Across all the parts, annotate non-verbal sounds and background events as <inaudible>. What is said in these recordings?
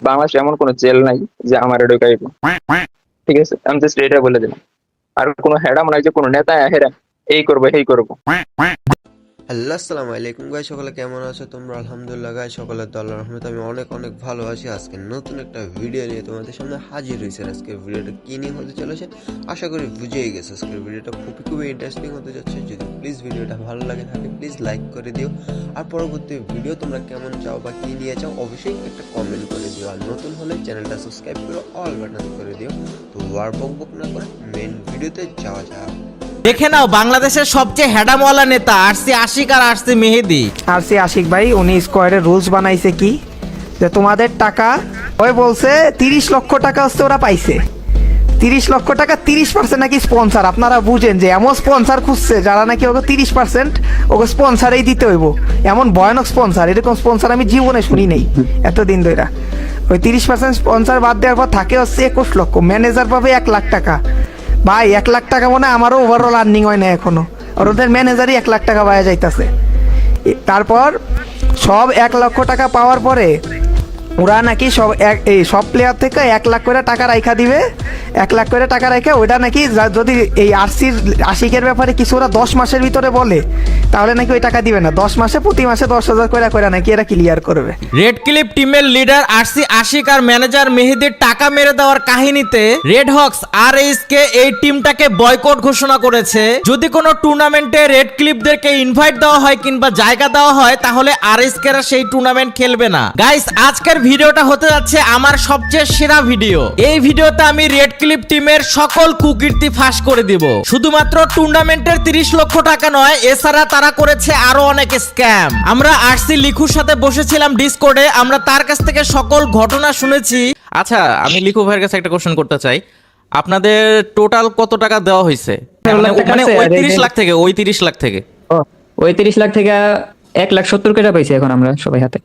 বাংলাদেশে এমন কোনো জেল নাই যে আমার ঢুকাইব। ঠিক আছে? আমি জাস্ট এটা বলে দিলাম। আর কোনো হেডা মনে হয় যে কোনো নেতা হেরা, এই করব এই করব। হ্যালো, আসসালামু আলাইকুম গাই সকলে কেমন আছো? তোমরা আলহামদুলিল্লাহ গাই সকলের তো রহমতে আমি অনেক অনেক ভালো আছি। আজকে নতুন একটা ভিডিও নিয়ে তোমাদের সামনে হাজির হয়েছে আজকের ভিডিওটা কি নিয়ে হতে চলেছে? আশা করি বুঝেই গেছে, আজকের ভিডিওটা খুবই খুবই ইন্টারেস্টিং হতে যাচ্ছে। যদি প্লিজ ভিডিওটা ভালো লাগে থাকে প্লিজ লাইক করে দিও। আর পরবর্তী ভিডিও তোমরা কেমন চাও বা কি নিয়ে চাও, অবশ্যই একটা কমেন্ট করে দিও। আর নতুন হলে চ্যানেলটা সাবস্ক্রাইব করে অল বাটন করে দিও। তো আর বক বক না করে মেন ভিডিওতে যাওয়া যাক। দেখে নাও, বাংলাদেশের সবচেয়ে হেডামওয়ালা নেতা, আরসি আশিক আর RC Mehedi. R C Ashik ভাই, উনি স্কোয়ারের রুলস বানাইছে কি? যে তোমাদের টাকা, ওই বলছে তিরিশ লক্ষ টাকা হচ্ছে ওরা পাইছে। তিরিশ লক্ষ টাকা তিরিশ পার্সেন্ট নাকি স্পন্সার? আপনারা বুঝেন যে এমন স্পন্সার খুঁজছে, যারা নাকি ওকে তিরিশ পার্সেন্ট ওকে স্পন্সারেই দিতে হইব। এমন ভয়ানক স্পন্সার, এরকম স্পন্সার আমি জীবনে শুনি নেই এতদিন ধরে ওই তিরিশ পার্সেন্ট স্পন্সার বাদ দেওয়ার পর থাকে হচ্ছে একুশ লক্ষ। ম্যানেজার পাবে এক লাখ টাকা। ভাই, এক লাখ টাকা মনে আমারও ওভারঅল আর্নিং হয় না এখনও আর ওদের ম্যানেজারই এক লাখ টাকা পাওয়া যাইতেছে। তারপর সব এক লক্ষ টাকা পাওয়ার পরে ওরা নাকি সব এক, এই সব প্লেয়ার থেকে এক লাখ করে টাকা রাইখা দিবে। এক লাখ করে টাকা রাইখা ওইটা নাকি যদি এই আরসির আশিকের ব্যাপারে কিছু ওরা দশ মাসের ভিতরে বলে তাহলে নাকি ওই টাকা দিবে না? দশ মাসে, প্রতি মাসে দশ হাজার করে করে নাকি এরা ক্লিয়ার করবে। রেড ক্লিপ টিমের লিডার আরসি আশিক আর ম্যানেজার মেহেদির টাকা মেরে দেওয়ার কাহিনীতে রেড হক্স আর কে এই টিমটাকে বয়কট ঘোষণা করেছে। যদি কোনো টুর্নামেন্টে রেড ক্লিপদেরকে ইনভাইট দেওয়া হয় কিংবা জায়গা দেওয়া হয়, তাহলে আর কেরা সেই টুর্নামেন্ট খেলবে না। গাইস আজকের ভিডিওটা হতে যাচ্ছে আমার সবচেয়ে সেরা ভিডিও। এই ভিডিওতে আমি রেড ক্লিপ টিমের সকল কুকীর্তি ফাঁস করে দিব। শুধুমাত্র টুর্নামেন্টের তিরিশ লক্ষ টাকা নয়, এছাড়া তারা করেছে আরও অনেক স্ক্যাম। আমরা আরসি লিখুর সাথে বসেছিলাম ডিসকোডে আমরা তার কাছ থেকে সকল ঘটনা শুনেছি। আচ্ছা আমি লিখু ভাইয়ের কাছে একটা কোশ্চেন করতে চাই। আপনাদের টোটাল কত টাকা দেওয়া হয়েছে? মানে মানে আছে, ওই এই তিরিশ লাখ থেকে ওই তিরিশ লাখ থেকে। ও, ওই তিরিশ লাখ থেকে এক লাখ সত্তর করে পাইছি এখন আমরা সবাই হাতে।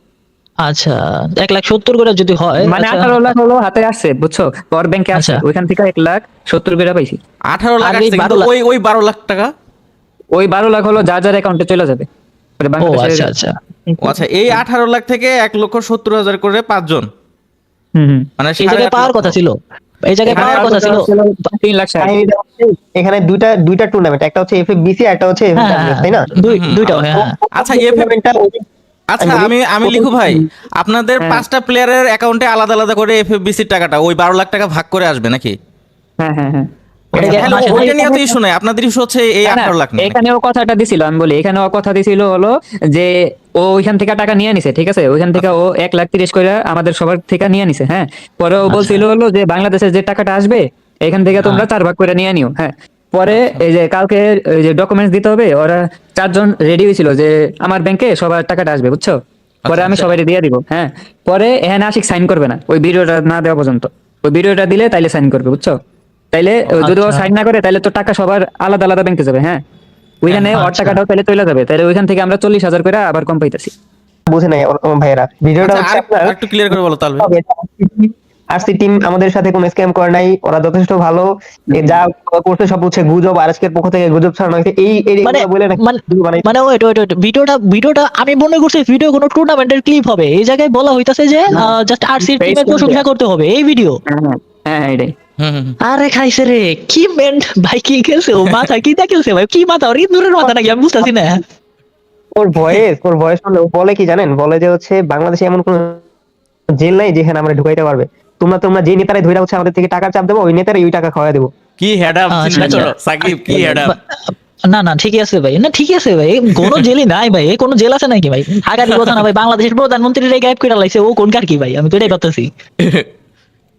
আচ্ছা এক লাখ সত্তর করে যদি হয় মানে আচ্ছা, আঠারো লাখ হলো হাতে আসছে বুঝছ? পর ব্যাংকে আচ্ছা। ওইখান থেকে এক লাখ সত্তর করে পাইছি। আঠারো লাখ আসছে, কিন্তু 12 লাখ- ওই ওই বারো লাখ টাকা? ওই বারো লাখ হলো যার যার অ্যাকাউন্টে চলে যাবে। আচ্ছা আচ্ছা। আচ্ছা এই আঠারো লাখ থেকে এক লক্ষ সত্তর হাজার করে পাঁচজন। হুম হুম। মানে এই সাড়ে জায়গায় পাওয়ার কথা ছিল। এই জায়গায় পাওয়ার কথা ছিল। তিন লাখ এখানে দুইটা দুইটা টুর্নামেন্ট একটা হচ্ছে এফএফবিসি একটা হচ্ছে হ্যাঁ হ্যাঁ, তাই না? হ্যাঁ। হ্যাঁ। আচ্ছা এফ টুর্নামেন্টটা আচ্ছা আমি আমি লিখু ভাই আপনাদের। পাঁচটা প্লেয়ারের অ্যাকাউন্টে আলাদা আলাদা করে এফএফবিসি টাকাটা ওই বারো লাখ টাকা ভাগ করে আসবে নাকি? হ্যাঁ হ্যাঁ হ্যাঁ। ওটা কি এক তাহলে মাসে ওইটা নিয়ে তো ইস্যু নাই। আপনাদের ইস্যু হচ্ছে এই না, না, আঠারো লাখ এখানেও কথাটা দিছিল আমি বলি এখানেও কথা দিছিল হলো যে ও ওইখান থেকে টাকা নিয়ে নিছে ঠিক আছে? ওইখান থেকে ও এক লাখ তিরিশ করে আমাদের সবার থেকে নিয়ে নিছে হ্যাঁ? পরে ও বলছিল হলো যে বাংলাদেশের যে টাকাটা আসবে এখান থেকে তোমরা চার ভাগ করে নিয়ে নিও হ্যাঁ? পরে এই যে কালকে এই যে ডকুমেন্টস দিতে হবে ওরা চারজন রেডি হয়েছিল যে আমার ব্যাংকে সবার টাকাটা আসবে বুঝছ? পরে আমি সবাই দিয়ে দিব হ্যাঁ? পরে এখানে আশিক সাইন করবে না ওই ভিডিওটা না দেওয়া পর্যন্ত। ওই ভিডিওটা দিলে তাইলে সাইন করবে বুঝছ? তাইলে যদি ও সাইন না করে তাহলে তো টাকা সবার আলাদা আলাদা ব্যাংকে যাবে হ্যাঁ? ওইখানে ওর টাকাটাও তাহলে চলে যাবে তাহলে ওইখান থেকে আমরা চল্লিশ হাজার করে আবার কম পাইতেছি। বুঝে নাই ভাইয়েরা। ভিডিওটা আচ্ছা, আর- আর একটু ক্লিয়ার করে বলো তাহলে। আরসি টিম আমাদের সাথে কোনো স্ক্যাম করে নাই ওরা যথেষ্ট ভালো। যা করতে সব হচ্ছে গুজব আরএসকের পক্ষ থেকে গুজব ছড়ানো হয়েছে। এই এই মানে বলে নাকি মানে মানে ওয়েট ওয়েট ওয়েট ভিডিওটা ভিডিওটা আমি মনে করছি ভিডিও কোনো টুর্নামেন্টের ক্লিপ হবে। এই জায়গায় বলা হইতাছে যে জাস্ট আরসির টিমের প্রশংসা করতে হবে এই ভিডিও হ্যাঁ হ্যাঁ, হ্যাঁ হ্যাঁ এটাই। আরে খাইছে রে কি মেন্ট ভাই কি খেলছে? ও মাথা কি দা খেলছে ভাই? কি মাথা? ওর ইন্দুরের মাথা নাকি? আমি বুঝতেছি না। ওর ভয়েস ওর ভয়েস শুনলে ও বলে কি জানেন? বলে যে হচ্ছে বাংলাদেশে এমন কোন জেল নাই যেখানে আমরা ঢুকাইতে পারবে। তোমরা তোমরা যে নেতারাই ধরে হচ্ছে আমাদের থেকে টাকার চাপ দেবো ওই নেতারাই ওই টাকা খাওয়া দেবো। কি আচ্ছা, চিন্তা আচ্ছা। করো সাকিব কি হেডাম না না ঠিকই আছে ভাই। না ঠিকই আছে ভাই। কোনো জেলই নাই ভাই। কোনো জেল আছে নাকি ভাই? আগামী কথা না ভাই বাংলাদেশের প্রধানমন্ত্রীর গায়েব করে লাইছে। ও কোন কার কি ভাই? আমি তো এটাই ভাবতেছি। <laughs>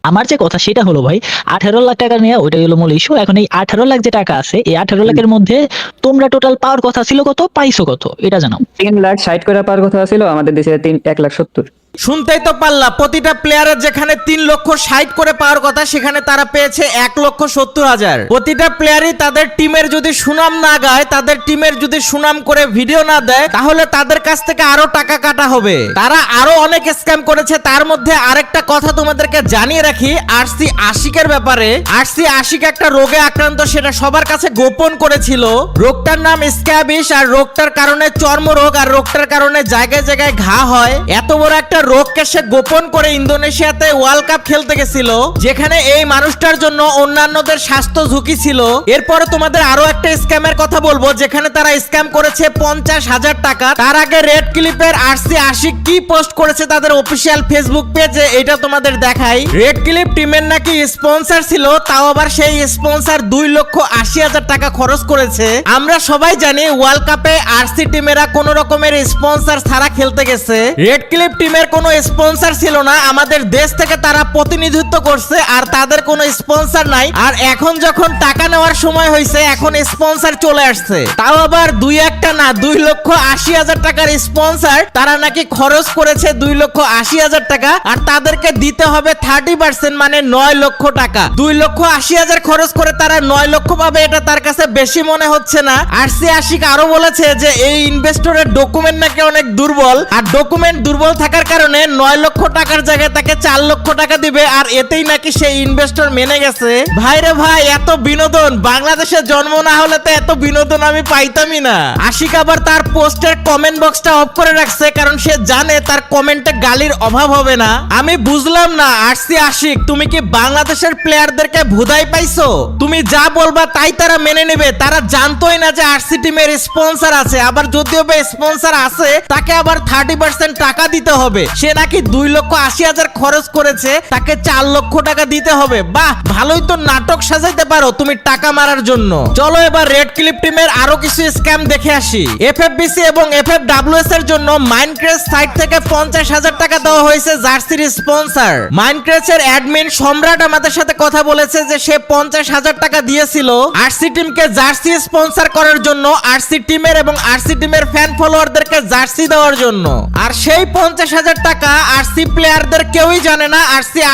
আমার যে কথা সেটা হলো ভাই আঠারো লাখ টাকা নিয়ে ওইটাই হলো মূল ইস্যু এখন এই আঠারো লাখ যে টাকা আছে এই আঠারো লাখের মধ্যে তোমরা টোটাল পাওয়ার কথা ছিল কত? পাইছো কত? এটা জানাও। তিন লাখ ষাট করে পাওয়ার কথা ছিল আমাদের দেশে তিন এক লাখ সত্তর। শুনতেই তো পারলা প্রতিটা প্লেয়ারের যেখানে তিন লক্ষ ষাট করে পাওয়ার কথা, সেখানে তারা পেয়েছে এক লক্ষ সত্তর হাজার। প্রতিটা প্লেয়ারই তাদের টিমের যদি সুনাম না গায়, তাদের টিমের যদি সুনাম করে ভিডিও না দেয়, তাহলে তাদের কাছ থেকে আরও টাকা কাটা হবে। তারা আরও অনেক স্ক্যাম করেছে, তার মধ্যে আরেকটা কথা তোমাদেরকে জানিয়ে রাখি, আরসি আশিকের ব্যাপারে। আরসি আশিক একটা রোগে আক্রান্ত, সেটা সবার কাছে গোপন করেছিল। রোগটার নাম স্ক্যাবিস আর রোগটার কারণে চর্মরোগ, আর রোগটার কারণে জায়গায় জায়গায় ঘা হয়। এত বড় একটা রোগকে সে গোপন করে ইন্দোনেশিয়াতে ওয়ার্ল্ড কাপ খেলতে গেছিল, যেখানে এই মানুষটার জন্য অন্যান্যদের স্বাস্থ্য ঝুঁকি ছিল। এরপরে তোমাদের আরও একটা স্ক্যামের কথা বলব, যেখানে তারা স্ক্যাম করেছে পঞ্চাশ হাজার টাকা। তার আগে রেড ক্লিপের আরসি আশিক কি পোস্ট করেছে তাদের অফিসিয়াল ফেসবুক পেজে, এটা তোমাদের দেখাই। রেড ক্লিপ টিমের নাকি স্পন্সর ছিল, তাও আবার সেই স্পন্সর দুই লক্ষ আশি হাজার টাকা খরচ করেছে। আমরা সবাই জানি ওয়ার্ল্ড কাপে আরসি টিমেরা কোন রকমের স্পন্সর ছাড়া খেলতে গেছে। রেড ক্লিপ টিমের কোনো স্পন্সর ছিল না। আমাদের দেশ থেকে তারা প্রতিনিধিত্ব করছে আর তাদের কোনো স্পন্সর নাই। আর এখন যখন টাকা নেওয়ার সময় হয়েছে, এখন স্পন্সর চলে আসছে। তাও আবার দুই একটা না, দুই লক্ষ আশি হাজার টাকার স্পন্সর। তারা নাকি খরচ করেছে দুই লক্ষ আশি হাজার টাকা। আর তাদেরকে দিতে হবে থার্টি পার্সেন্ট মানে নয় লক্ষ টাকা। দুই লক্ষ আশি হাজার খরচ করে তারা নয় লক্ষ পাবে, এটা তার কাছে বেশি মনে হচ্ছে না। আর সে আশিক আরও বলেছে যে, এই ইনভেস্টরের ডকুমেন্ট নাকি অনেক দুর্বল। আর ডকুমেন্ট দুর্বল থাকার কারণে নয় লক্ষ টাকার জায়গায় তাকে চার লক্ষ টাকা দিবে, আর এতেই নাকি সেই ইনভেস্টর মেনে গেছে। ভাই রে ভাই, এত বিনোদন। বাংলাদেশে জন্ম না হলে তো এত বিনোদন আমি পাইতামই না। আশিক আবার তার পোস্টের কমেন্ট বক্সটা অফ করে রাখছে, কারণ সে জানে তার কমেন্টে গালির অভাব হবে না। আমি বুঝলাম না আরসি আশিক, তুমি কি বাংলাদেশের প্লেয়ারদেরকে ভুদাই পাইছো? তুমি যা বলবা তাই তারা মেনে নেবে, তারা জানতোই না যে আরসি টিমের স্পন্সর আছে। আবার যদিও বা স্পন্সর আছে, তাকে আবার থার্টি পার্সেন্ট টাকা দিতে হবে। সে নাকি দুই লক্ষ আশি হাজার খরচ করেছে, তাকে চার লক্ষ টাকা দিতে হবে। বাহ, ভালোই তো নাটক সাজাইতে পারো তুমি টাকা মারার জন্য। চলো এবার রেড ক্লিপ টিমের আরও কিছু স্ক্যাম দেখে আসি। এফএফবিসি এবং এফএফডব্লিউএস এর জন্য মাইনক্রেস সাইট থেকে পঞ্চাশ হাজার টাকা দেওয়া হয়েছে জার্সির স্পন্সর মাইনক্রেস এর অ্যাডমিন সম্রাট আমাদের সাথে কথা বলেছে যে সে পঞ্চাশ হাজার টাকা দিয়েছিল। আরসি টিমকে জার্সি স্পন্সর করার জন্য আরসি টিমের এবং আরসি টিমের ফ্যান ফলোয়ারদেরকে জার্সি দেওয়ার জন্য। আর সেই পঞ্চাশ হাজার টাকা আরসি প্লেয়ারদের কেউই জানে না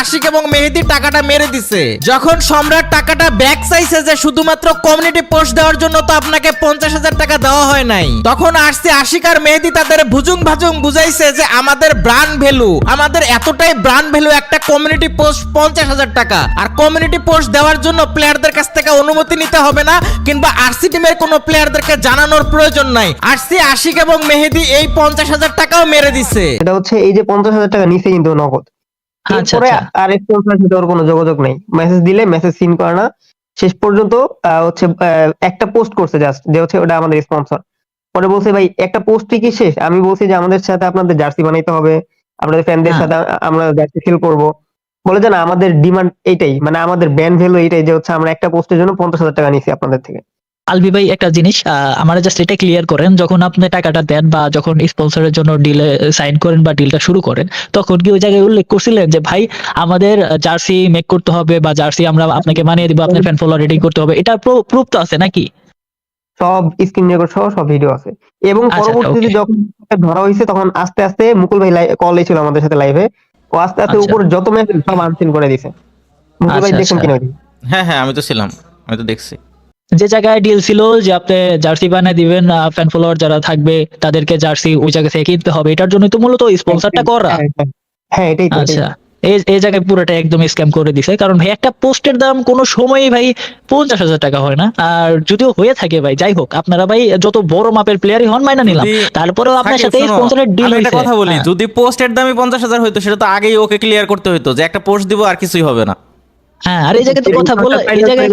আশিক এবং মেহেদি টাকাটা মেরে দিছে। যখন সম্রাট টাকাটা ব্যাক চাইছে যে শুধুমাত্র কমিউনিটি পোস্ট দেওয়ার জন্য তো আপনাকে পঞ্চাশ হাজার টাকা দেওয়া হয় নাই, তখন আশিক আর মেহেদি তাদের ভুজুং ভাজুং বুঝাইছে যে আমাদের ভ্যালু আমাদের এতটাই ভ্যালু একটা কমিউনিটি পোস্ট পঞ্চাশ হাজার টাকা। আর কমিউনিটি পোস্ট দেওয়ার জন্য প্লেয়ারদের কাছ থেকে অনুমতি নিতে হবে না, কিংবা আরসি টিমের কোনো প্লেয়ারদেরকে জানানোর প্রয়োজন নাই। আরসি আশিক এবং মেহেদি এই পঞ্চাশ হাজার টাকাও মেরে দিছে। এটা হচ্ছে এই যে পঞ্চাশ হাজার টাকা নিচে কিন্তু নগদ। আচ্ছা, এরপরে আচ্ছা। আর স্পন্সর সাথে ওর কোনো যোগাযোগ নেই। মেসেজ দিলে মেসেজ সিন করে না। শেষ পর্যন্ত হচ্ছে একটা পোস্ট করছে জাস্ট যে হচ্ছে ওটা আমাদের স্পন্সর পরে বলছে ভাই একটা পোস্টই কি শেষ? আমি বলছি যে আমাদের সাথে আপনাদের জার্সি বানাইতে হবে। আপনাদের ফ্যানদের হ্যাঁ। সাথে আমরা জার্সি ফিল করব। বলে যে না আমাদের ডিমান্ড এইটাই। মানে আমাদের ব্যান্ড ভ্যালু এইটাই যে হচ্ছে আমরা একটা পোস্টের জন্য পঞ্চাশ হাজার টাকা নিছি আপনাদের থেকে। আলবি ভাই একটা জিনিস আহ, আমার জাস্ট এটা ক্লিয়ার করেন যখন আপনি টাকাটা দেন বা যখন স্পন্সরের জন্য ডিলে সাইন করেন বা ডিলটা শুরু করেন তখন কি ওই জায়গায় উল্লেখ করছিলেন যে ভাই আমাদের জার্সি মেক করতে হবে বা জার্সি আমরা আপনাকে বানিয়ে দিব আপনার ফ্যান ফলোয়ার রেডি করতে হবে। এটা প্রুফ তো আছে নাকি? সব স্ক্রিন রেকর্ড সহ সব ভিডিও আছে। এবং আচ্ছা, পরবর্তীতে যখন ধরা হয়েছে তখন আস্তে আস্তে মুকুল ভাই কল ছিল আমাদের সাথে লাইভে ও আস্তে আস্তে আচ্ছা। উপর যত মেসেজ সব আনসিন করে দিছে মুকুল ভাই আচ্ছা, দেখুন আচ্ছা। কিনা হ্যাঁ হ্যাঁ আমি তো ছিলাম আমি তো দেখছি। যে জায়গায় ডিল ছিল যে আপনি জার্সি বানিয়ে দিবেন ফ্যান ফলোয়ার যারা থাকবে তাদেরকে জার্সি ওই জায়গা থেকে কিনতে হবে। এটার জন্য তো মূলত স্পন্সরটা করা। হ্যাঁ, হ্যাঁ। হ্যাঁ এটাই তো, আচ্ছা এই এই জায়গায় পুরোটা একদম স্ক্যাম করে দিছে। কারণ ভাই একটা পোস্টের দাম কোনো সময়ই ভাই পঞ্চাশ হাজার টাকা হয় না। আর যদিও হয়ে থাকে ভাই যাই হোক আপনারা ভাই যত বড় মাপের প্লেয়ারই হন মাইনা নিলাম। তারপরেও আপনার সাথে স্পন্সরের ডিল হয়েছে। কথা বলি যদি পোস্টের দামই পঞ্চাশ হাজার হইতো সেটা তো আগেই ওকে ক্লিয়ার করতে হইতো যে একটা পোস্ট দিব আর কিছুই হবে না। হ্যাঁ আর এই জায়গায় তো কথা বলে এই জায়গায়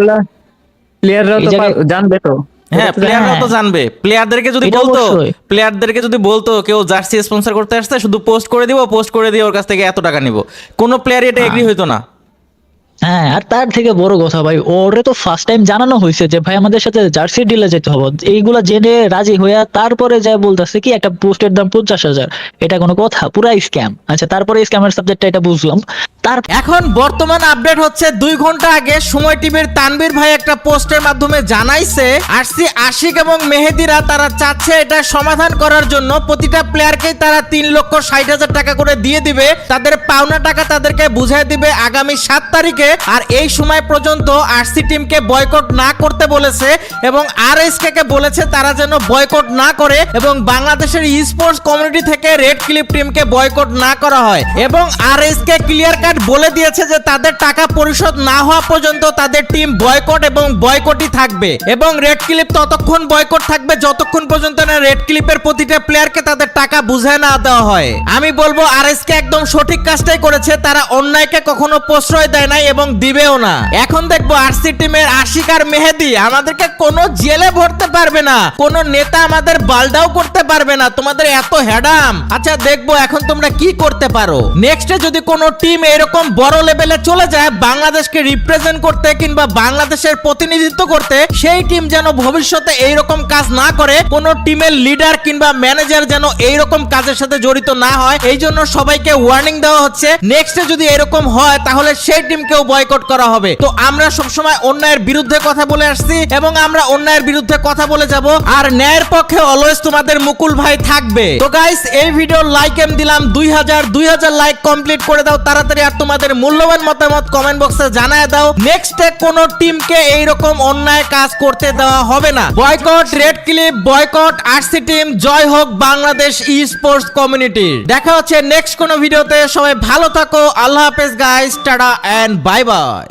প্লেয়াররাও তো জানবে তো। হ্যাঁ এটা প্লেয়াররা তো হ্যাঁ। জানবে। প্লেয়ারদেরকে যদি বলতো। প্লেয়ারদেরকে যদি বলতো কেউ জার্সি স্পন্সর করতে আসছে শুধু পোস্ট করে দিব পোস্ট করে দিয়ে ওর কাছ থেকে এত টাকা নিব। কোনো প্লেয়ার এটা এগ্রি হইতো না। হ্যাঁ আর তার থেকে বড় কথা ভাই, ওরে তো ফার্স্ট টাইম জানানো হয়েছে যে ভাই আমাদের সাথে জার্সি ডিলে যেতে হবে। এইগুলা জেনে রাজি হইয়া তারপরে যা বলতেছে কি, একটা পোস্টের দাম পঞ্চাশ হাজার। এটা কোনো কথা, পুরা স্ক্যাম আচ্ছা তারপরে স্ক্যামের সাবজেক্টটা এটা বুঝলাম। তার এখন বর্তমান আপডেট হচ্ছে দুই ঘণ্টা আগে সময় টিভির তানবীর ভাই একটা পোস্টের মাধ্যমে জানাইছে, আরসি আশিক এবং মেহেদিরা তারা চাচ্ছে এটা সমাধান করার জন্য প্রতিটা প্লেয়ারকেই তারা তিন লক্ষ ষাট হাজার টাকা করে দিয়ে দিবে। তাদের পাওনা টাকা তাদেরকে বুঝাই দিবে আগামী সাত তারিখে। আর এই সময় পর্যন্ত আরসি টিমকে বয়কট না করতে বলেছে এবং আর কে বলেছে তারা যেন বয়কট না করে এবং বাংলাদেশের ই স্পোর্টস কমিউনিটি থেকে রেড ক্লিপ টিমকে বয়কট না করা হয়। এবং আর কে ক্লিয়ার কাট বলে দিয়েছে যে তাদের টাকা পরিশোধ না হওয়া পর্যন্ত তাদের টিম বয়কট এবং বয়কটই থাকবে। এবং রেড ক্লিপ ততক্ষণ বয়কট থাকবে যতক্ষণ পর্যন্ত না রেড ক্লিপের প্রতিটা প্লেয়ারকে তাদের টাকা বুঝায় না দেওয়া হয়। আমি বলব আর কে একদম সঠিক কাজটাই করেছে, তারা অন্যায়কে কখনো প্রশ্রয় দেয় নাই এবং দিবেও না। এখন দেখব আরসি টিমের আশিক আর মেহেদি আমাদেরকে কোনো জেলে ভরতে পারবে না। কোনো নেতা আমাদের বালডাও করতে পারবে না। তোমাদের এত হ্যাডাম। আচ্ছা দেখব এখন তোমরা কি করতে পারো। নেক্সটে যদি কোনো টিম এরকম বড় লেভেলে চলে যায়, বাংলাদেশকে রিপ্রেজেন্ট করতে কিংবা বাংলাদেশের প্রতিনিধিত্ব করতে, সেই টিম যেন ভবিষ্যতে এইরকম কাজ না করে, কোন টিমের লিডার কিংবা ম্যানেজার যেন এইরকম কাজের সাথে জড়িত না হয়, এই জন্য সবাইকে ওয়ার্নিং দেওয়া হচ্ছে। নেক্সটে যদি এরকম হয়, তাহলে সেই টিমকেও বয়কট করা হবে। তো আমরা সবসময় অন্যায়ের বিরুদ্ধে কথা বলে আসছি এবং আমরা অন্যায়ের বিরুদ্ধে কথা বলে যাব। আর ন্যায়ের পক্ষে অলওয়েজ তোমাদের মুকুল ভাই থাকবে। তো গাইস এই ভিডিও লাইক এম দিলাম দুই হাজার দুই হাজার লাইক কমপ্লিট করে দাও। তাড়াতাড়ি আর তোমাদের মূল্যবান মতামত কমেন্ট বক্সে জানায় দাও। নেক্সটে কোন টিমকে এইরকম অন্যায় কাজ করতে দেওয়া হবে না। Boycott red clip boycott RC team জয় হোক বাংলাদেশ ই স্পোর্টস কমিউনিটি দেখা হচ্ছে নেক্সট কোন ভিডিওতে সবাই ভালো থাকো। আল্লাহ হাফেজ guys tata and bye bye